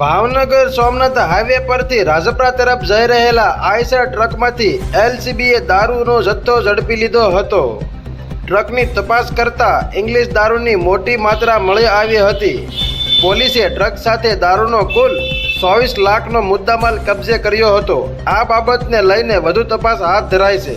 Bhavnagar Somnath highway પરથી રાજપરા તરફ જઈ રહેલા આઈસર ટ્રકમાંથી એલસીબીએ દારૂનો જથ્થો ઝડપી લીધો હતો. ટ્રકની તપાસ કરતા ઇંગ્લિશ દારૂની મોટી માત્રા મળી આવી હતી. પોલીસે ટ્રક સાથે દારૂનો કુલ ચોવીસ લાખનો મુદ્દામાલ કબજે કર્યો હતો. આ બાબતને લઈને વધુ તપાસ હાથ ધરાઈ છે.